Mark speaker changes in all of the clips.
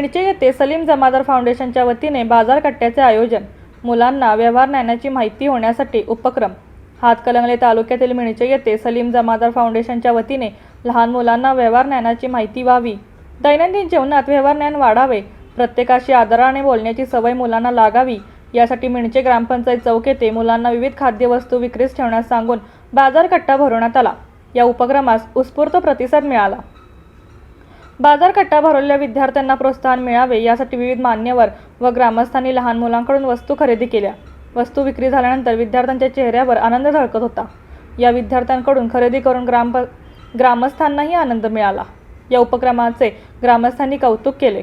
Speaker 1: मिरचे येथे सलीम जमादार फाउंडेशनच्या वतीने बाजार कट्ट्याचे आयोजन मुलांना व्यवहार ज्ञानाची माहिती होण्यासाठी उपक्रम. हातकलंगले तालुक्यातील मिणचे येथे सलीम जमादार फाउंडेशनच्या वतीने लहान मुलांना व्यवहार ज्ञानाची माहिती व्हावी. दैनंदिन जीवनात व्यवहार ज्ञान वाढावे प्रत्येकाशी आदराने बोलण्याची सवय मुलांना लागावी. यासाठी मिणचे ग्रामपंचायत चौक येथे मुलांना विविध खाद्यवस्तू विक्रीस ठेवण्यास सांगून बाजार कट्टा भरवण्यात आला. या उपक्रमास उत्स्फूर्त प्रतिसाद मिळाला. बाजार कट्टा भरवलेल्या विद्यार्थ्यांना प्रोत्साहन मिळावे यासाठी विविध मान्यवर व ग्रामस्थांनी लहान मुलांकडून वस्तू खरेदी केल्या. वस्तू विक्री झाल्यानंतर विद्यार्थ्यांच्या चेहऱ्यावर आनंद झळकत होता. या विद्यार्थ्यांकडून खरेदी करून ग्राम ग्रामस्थांनाही आनंद मिळाला. या उपक्रमाचे ग्रामस्थांनी कौतुक केले.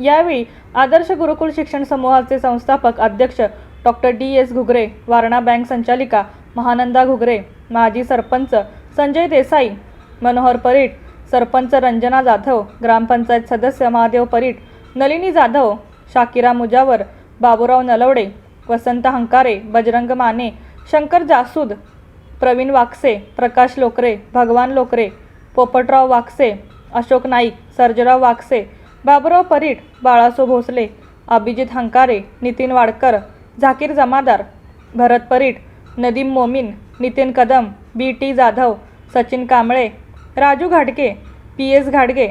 Speaker 1: यावेळी आदर्श गुरुकुल शिक्षण समूहाचे संस्थापक अध्यक्ष doctor D. S. Ghugare Warana bank संचालिका महानंदा घुगरे माजी सरपंच संजय देसाई मनोहर परीट सरपंच रंजना जाधव ग्रामपंचायत सदस्य महादेव परीट नलिनी जाधव शाकिरा मुजावर बाबूराव नलवडे वसंत Hankare Bajrang Mane Shankar जासूद Pravin Wakse Prakash Lokre Bhagwan Lokre Popatrao Wakse Ashok Naik Sarjerao Wakse Baburao Parit Balaso Bhosale Abhijit Hankare Nitin Wadkar Zakir Jamadar Bharat Parit Nadeem Momin Nitin Kadam B T Jadhav Sachin Kamble Raju Ghatke P S घाटगे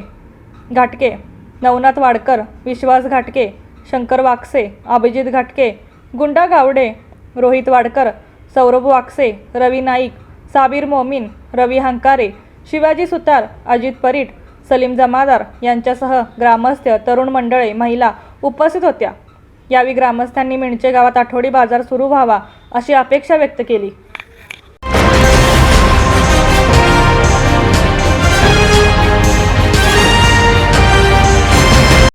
Speaker 1: घाटके नवनाथ वाडकर विश्वास घाटके शंकर वाकसे अभिजित घाटके गुंडा गावडे रोहित वाडकर सौरभ वाकसे रवी नाईक साबीर मोमीन रवी हंकारे शिवाजी सुतार अजित परीट सलीम जमादार यांच्यासह ग्रामस्थ तरुण मंडळे महिला उपस्थित होत्या. यावेळी ग्रामस्थांनी मिणचे गावात आठवडी बाजार सुरू व्हावा अशी अपेक्षा व्यक्त केली.